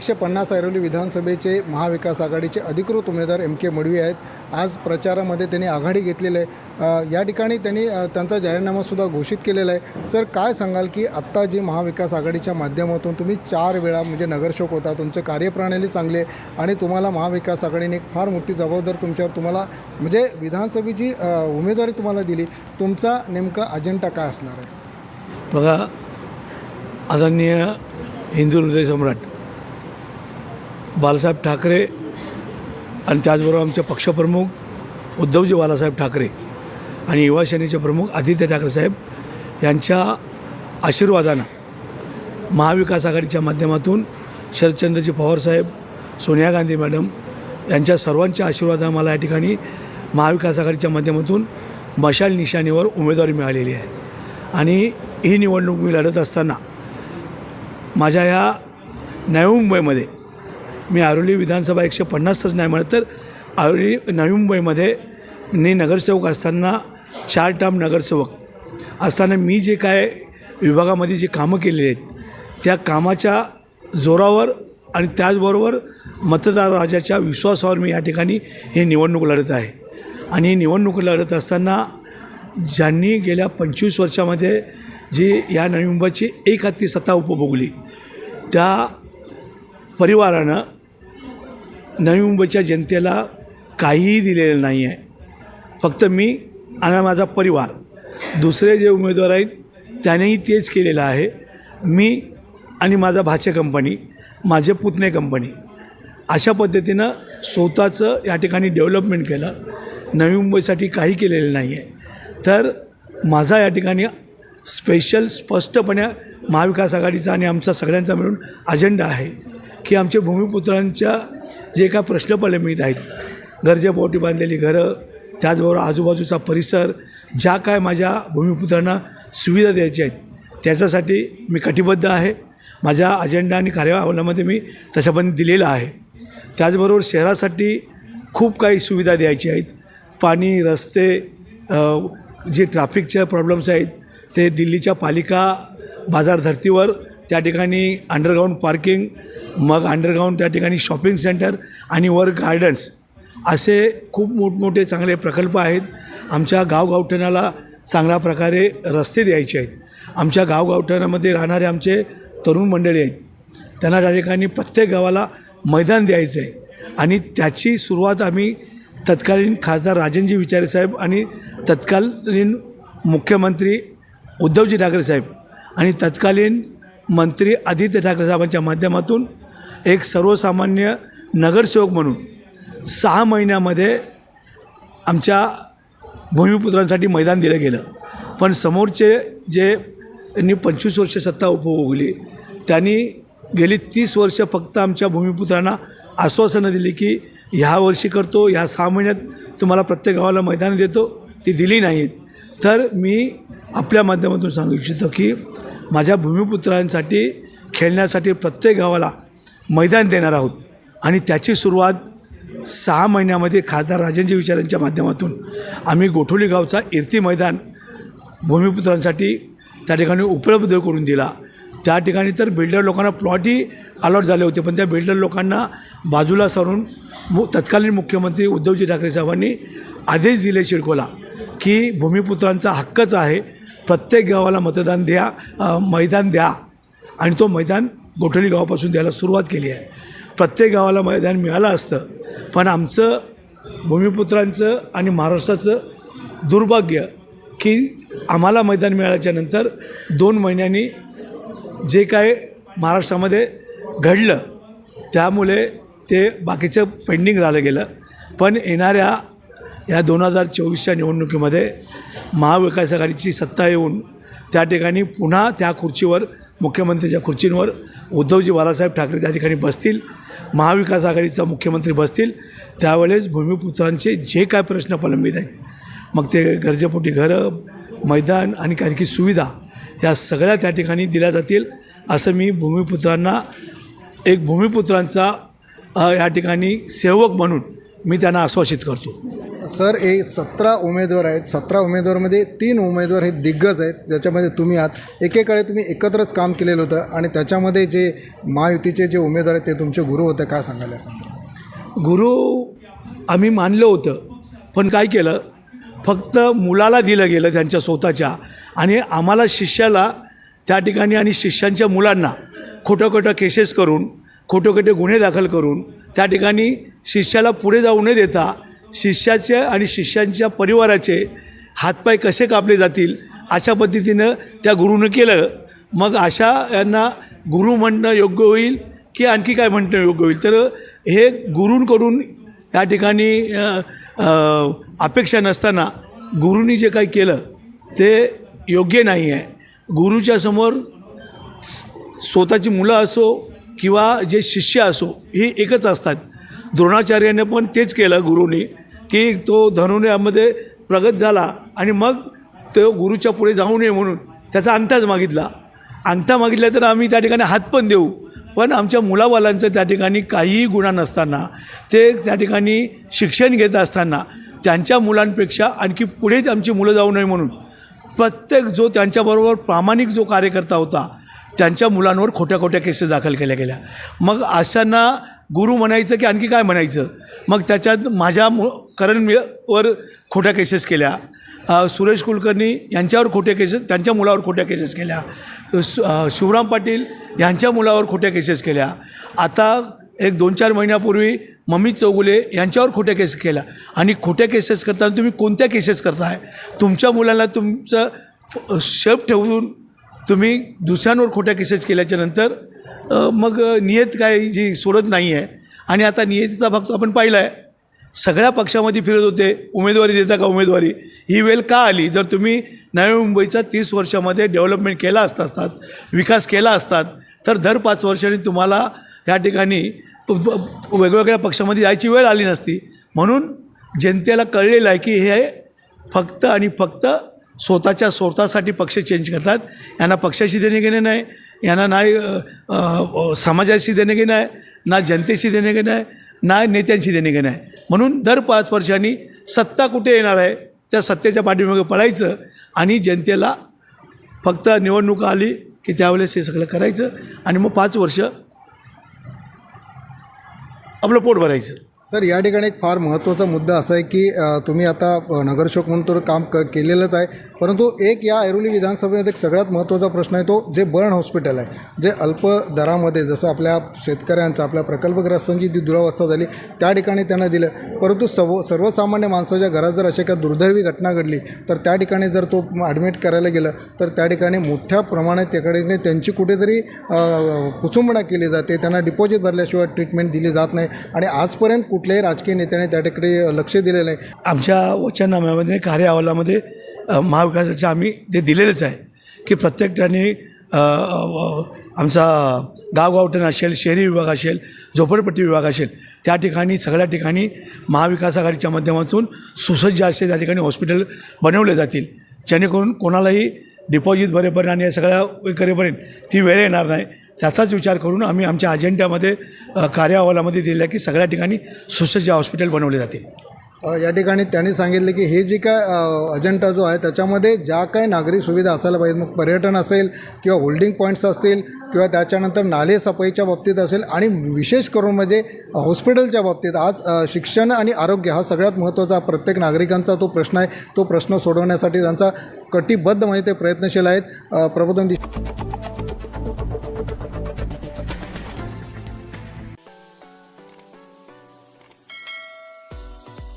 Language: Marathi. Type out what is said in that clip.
एकशे पन्नास ऐरोली विधानसभेचे महाविकास आघाडीचे अधिकृत उमेदवार एम के मडवी आहेत. आज प्रचारामध्ये त्यांनी आघाडी घेतलेली आहे. या ठिकाणी त्यांनी त्यांचा जाहीरनामासुद्धा घोषित केलेला आहे. सर काय सांगाल की आत्ता जी महाविकास आघाडीच्या माध्यमातून तुम्ही चार वेळा म्हणजे नगरसेवक होता तुमचं कार्यप्रणाली चांगली आहे आणि तुम्हाला महाविकास आघाडीने एक फार मोठी जबाबदार तुमच्यावर तुम्हाला म्हणजे विधानसभेची उमेदवारी तुम्हाला दिली तुमचा नेमका अजेंडा काय असणार आहे? बघा आदरणीय हिंदू हृदय सम्राट बाळासाहेब ठाकरे आणि त्याचबरोबर आमचे पक्षप्रमुख उद्धवजी बाळासाहेब ठाकरे आणि युवा सेनेचे प्रमुख आदित्य ठाकरे साहेब यांच्या आशीर्वादानं महाविकास आघाडीच्या माध्यमातून शरदचंद्रजी पवारसाहेब सोनिया गांधी मॅडम यांच्या सर्वांच्या आशीर्वादानं मला या ठिकाणी महाविकास आघाडीच्या माध्यमातून मशाल निशाणीवर उमेदवारी मिळालेली आहे. आणि ही निवडणूक मी लढत असताना माझ्या या नवी मुंबईमध्ये मी आरोली विधानसभा एकशे पन्नासच नाही म्हणत तर आरोली नवी मुंबईमध्ये मी नगरसेवक असताना चार टर्म नगरसेवक असताना मी जे काय विभागामध्ये जी कामं केलेली आहेत त्या कामाच्या जोरावर आणि त्याचबरोबर मतदार राजाच्या विश्वासावर मी या ठिकाणी ही निवडणूक लढत आहे. आणि ही निवडणूक लढत असताना ज्यांनी गेल्या पंचवीस वर्षामध्ये जी या नवी मुंबईची एक हत्ती सत्ता उपभोगली त्या परिवारानं नवी मुंबईच्या जनतेला काहीही दिलेलं नाही आहे. फक्त मी आणि माझा परिवार दुसरे जे उमेदवार आहेत त्यानेही तेच केलेलं आहे. मी आणि माझा भाचे कंपनी माझे पुतणे कंपनी अशा पद्धतीनं स्वतःचं या ठिकाणी डेव्हलपमेंट केलं. नवी मुंबईसाठी काही केलेलं नाही आहे. तर माझा या ठिकाणी स्पेशल स्पष्टपणे महाविकास आघाडीचा आणि आमचा सगळ्यांचा मिळून अजेंडा आहे की आमच्या भूमिपुत्रांच्या जे काय प्रश्न प्रलंबित आहेत. गरजेपोटी बांधलेली घरं त्याचबरोबर आजूबाजूचा परिसर ज्या काय माझ्या भूमिपुत्रांना सुविधा द्यायच्या आहेत त्याच्यासाठी मी कटिबद्ध आहे. माझ्या अजेंडा आणि कार्यावलामध्ये मी तशा दिलेला दिलेलं आहे. त्याचबरोबर शहरासाठी खूप काही सुविधा द्यायची आहेत. पाणी रस्ते जे ट्रॅफिकच्या प्रॉब्लेम्स आहेत ते दिल्लीच्या पालिका बाजार धर्तीवर त्या ठिकाणी अंडरग्राऊंड पार्किंग मग अंडरग्राऊंड त्या ठिकाणी शॉपिंग सेंटर आणि वर गार्डन्स असे खूप मोठमोठे चांगले प्रकल्प आहेत. आमच्या गावगावठणाला चांगल्या प्रकारे रस्ते द्यायचे आहेत. आमच्या गावगावठणामध्ये राहणारे आमचे तरुण मंडळी आहेत. त्यांना त्या ठिकाणी प्रत्येक गावाला मैदान द्यायचं आहे आणि त्याची सुरुवात आम्ही तत्कालीन खासदार राजनजी विचारे साहेब आणि तत्कालीन मुख्यमंत्री उद्धवजी ठाकरे साहेब आणि तत्कालीन मंत्री आदित्य ठाकरे साहेबांच्या माध्यमातून एक सर्वसामान्य नगरसेवक म्हणून सहा महिन्यामध्ये आमच्या भूमिपुत्रांसाठी मैदान दिलं गेलं. पण समोरचे जे यांनी पंचवीस वर्ष सत्ता उपभोगली त्यांनी गेली तीस वर्ष फक्त आमच्या भूमिपुत्रांना आश्वासनं दिली की ह्या वर्षी करतो ह्या सहा महिन्यात तुम्हाला प्रत्येक गावाला मैदान देतो ती दिली नाहीत. तर मी आपल्या माध्यमातून सांगू इच्छितो की माझ्या भूमिपुत्रांसाठी खेळण्यासाठी प्रत्येक गावाला मैदान देणार आहोत. आणि त्याची सुरुवात सहा महिन्यामध्ये खासदार राजेंजी विचारांच्या माध्यमातून आम्ही गोठोली गावचा इर्ती मैदान भूमिपुत्रांसाठी त्या ठिकाणी उपलब्ध करून दिला. त्या ठिकाणी तर बिल्डर लोकांना प्लॉटही अलॉट झाले होते पण त्या बिल्डर लोकांना बाजूला सारून मु तत्कालीन मुख्यमंत्री उद्धवजी ठाकरे साहेबांनी आदेश दिले शिडकोला की भूमिपुत्रांचा हक्कच आहे. प्रत्येक गावाला मतदान द्या मैदान द्या. आणि तो मैदान गोठली गावापासून द्यायला सुरुवात केली आहे. प्रत्येक गावाला मैदान मिळालं असतं पण आमचं भूमिपुत्रांचं आणि महाराष्ट्राचं दुर्भाग्य की आम्हाला मैदान मिळाल्याच्या नंतर दोन महिन्यांनी जे काय महाराष्ट्रामध्ये घडलं त्यामुळे ते बाकीचं पेंडिंग राहिलं गेलं. पण येणाऱ्या या दोन हजार चोवीसच्या निवडणुकीमध्ये महाविकास आघाडीची सत्ता येऊन त्या ठिकाणी पुन्हा त्या खुर्चीवर मुख्यमंत्रीच्या खुर्चींवर उद्धवजी बाळासाहेब ठाकरे त्या ठिकाणी बसतील महाविकास आघाडीचा मुख्यमंत्री बसतील त्यावेळेस भूमिपुत्रांचे जे काय प्रश्न प्रलंबित आहेत मग ते गरजेपोटी घरं मैदान आणि आणखी सुविधा या सगळ्या त्या ठिकाणी दिल्या जातील असं मी भूमिपुत्रांना एक भूमिपुत्रांचा या ठिकाणी सेवक म्हणून मी त्यांना आश्वासित करतो. सर हे सतरा उमेदवार आहेत. सतरा उमेदवारमध्ये तीन उमेदवार हे दिग्गज आहेत ज्याच्यामध्ये तुम्ही आहात. एकेकाळी तुम्ही एकत्रच काम केलेलं होतं आणि त्याच्यामध्ये जे महायुतीचे जे उमेदवार आहेत ते तुमचे गुरु होते. काय सांगायला सांग गुरु आम्ही मानलं होतं पण काय केलं? फक्त मुलाला दिलं गेलं त्यांच्या स्वतःच्या. आणि आम्हाला शिष्याला त्या ठिकाणी आणि शिष्यांच्या मुलांना खोटं खोटं केसेस करून खोटे खोटे गुन्हे दाखल करून त्या ठिकाणी शिष्याला पुढे जाऊ न देता शिष्याचे आणि शिष्यांच्या परिवाराचे हातपाय कसे कापले जातील अशा पद्धतीनं त्या गुरुनं केलं. मग अशा यांना गुरु म्हणणं योग्य होईल की आणखी काय म्हणणं योग्य होईल? तर हे गुरूंकडून या ठिकाणी अपेक्षा नसताना गुरुनी जे काही केलं ते योग्य नाही आहे. गुरुच्या समोर स्वतःची मुलं असो किंवा जे शिष्य असो हे एकच असतात. द्रोणाचार्याने पण तेच केलं गुरुनी. की तो धनुर्यामध्ये प्रगत झाला आणि मग तो गुरुच्या पुढे जाऊ नये म्हणून त्याचा अंताज मागितला. अंगठा मागितला तर आम्ही त्या ठिकाणी हात पण देऊ. पण आमच्या मुलाबालांचं त्या ठिकाणी काहीही गुन्हा नसताना ते त्या ठिकाणी शिक्षण घेत असताना त्यांच्या मुलांपेक्षा आणखी पुढे आमची मुलं जाऊ नये म्हणून प्रत्येक जो त्यांच्याबरोबर प्रामाणिक जो कार्यकर्ता होता त्यांच्या मुलांवर खोट्या खोट्या केसेस दाखल केल्या गेल्या. मग अशांना गुरु म्हणायचं की आणखी काय म्हणायचं? मग त्याच्यात माझ्या मु करण वर खोट्या केसेस केल्या. सुरेश कुलकर्णी यांच्यावर खोट्या केसेस त्यांच्या मुलावर खोट्या केसेस केल्या. शिवराम पाटील यांच्या मुलावर खोट्या केसेस केल्या. आता एक दोन चार महिन्यापूर्वी मम्मी चौगुले यांच्यावर खोट्या केस केल्या. आणि खोट्या केसेस करताना तुम्ही कोणत्या केसेस करताय? तुमच्या मुलाला तुमचं शेप ठेवून तुम्ही दुसऱ्यांवर खोट्या केसेस केल्याच्यानंतर मग नियत काय जी सोडत नाही आहे आणि आता नियतीचा भाग आपण पाहिला आहे सगळ्या पक्षामध्ये फिरत होते. उमेदवारी देता का उमेदवारी? ही वेळ का आली? जर तुम्ही नवी मुंबईचा तीस वर्षामध्ये डेव्हलपमेंट केला असता असतात विकास केला असतात तर दर पाच वर्षांनी तुम्हाला या ठिकाणी प- वेगवेगळ्या पक्षामध्ये जायची वेळ आली नसती. म्हणून जनतेला कळलेलं आहे की हे फक्त आणि फक्त स्वतःच्या स्वतःसाठी पक्ष चेंज करतात. यांना पक्षाशी देणे घेणे नाही. यांना नाही समाजाशी देणेघेणं आहे ना जनतेशी देणेघेणं आहे ना नेत्यांशी देणेघेणं आहे. म्हणून दर पाच वर्षांनी सत्ता कुठे येणार आहे त्या सत्तेच्या पाठीमागे पळायचं आणि जनतेला फक्त निवडणुका आली की त्यावेळेस हे सगळं करायचं आणि मग पाच वर्ष आपलं पोट भरायचं. सर या ठिकाणी एक फार महत्त्वाचा मुद्दा असा आहे की तुम्ही आता नगरसेवक म्हणून तर काम क केलेलंच आहे. परंतु एक या ऐरोली विधानसभेमध्ये एक सगळ्यात महत्त्वाचा प्रश्न आहे तो जे बर्न हॉस्पिटल आहे जे अल्प दरामध्ये जसं आपल्या शेतकऱ्यांचं आपल्या प्रकल्पग्रस्तांची जी दुरावस्था झाली त्या ठिकाणी त्यांना दिलं. परंतु सर्व सर्वसामान्य माणसाच्या घरात जर अशी एका दुर्दैवी घटना घडली तर त्या ठिकाणी जर तो ॲडमिट करायला गेलं तर त्या ठिकाणी मोठ्या प्रमाणात त्याकडे त्यांची कुठेतरी कुचुंबणा केली जाते. त्यांना डिपॉझिट भरल्याशिवाय ट्रीटमेंट दिली जात नाही. आणि आजपर्यंत कुठल्याही राजकीय नेत्याने त्या ठिकाणी लक्ष दिलेलं नाही. आमच्या वचननाम्यामध्ये कार्य अहवालामध्ये महाविकासाचे आम्ही ते दिलेलंच आहे की प्रत्येक ठिकाणी आमचा गावगावठण असेल शहरी विभाग असेल झोपडपट्टी विभाग असेल त्या ठिकाणी सगळ्या ठिकाणी महाविकास आघाडीच्या माध्यमातून सुसज्ज असे त्या ठिकाणी हॉस्पिटल बनवले जातील. जेणेकरून कोणालाही डिपॉझिट भरेपर्यंत आणि या सगळ्या करेपर्यंत ती वेळ येणार नाही. त्याचाच विचार करून आम्ही आमच्या अजेंड्यामध्ये अ, कार्य अहवालामध्ये दिलेलं आहे की सगळ्या ठिकाणी सुसज्ज हॉस्पिटल बनवले जातील. या ठिकाणी त्यांनी सांगितले की हे जे काय अ, अजेंडा जो आहे त्याच्यामध्ये ज्या काही नागरी सुविधा असायला पाहिजे मग पर्यटन असेल किंवा होल्डिंग पॉईंट्स असतील किंवा त्याच्यानंतर नाले सफाईच्या बाबतीत असेल आणि विशेष करून म्हणजे हॉस्पिटलच्या बाबतीत आज शिक्षण आणि आरोग्य हा सगळ्यात महत्त्वाचा प्रत्येक नागरिकांचा तो प्रश्न आहे. तो प्रश्न सोडवण्यासाठी त्यांचा कटिबद्ध म्हणजे ते प्रयत्नशील आहेत. प्रबोधन दि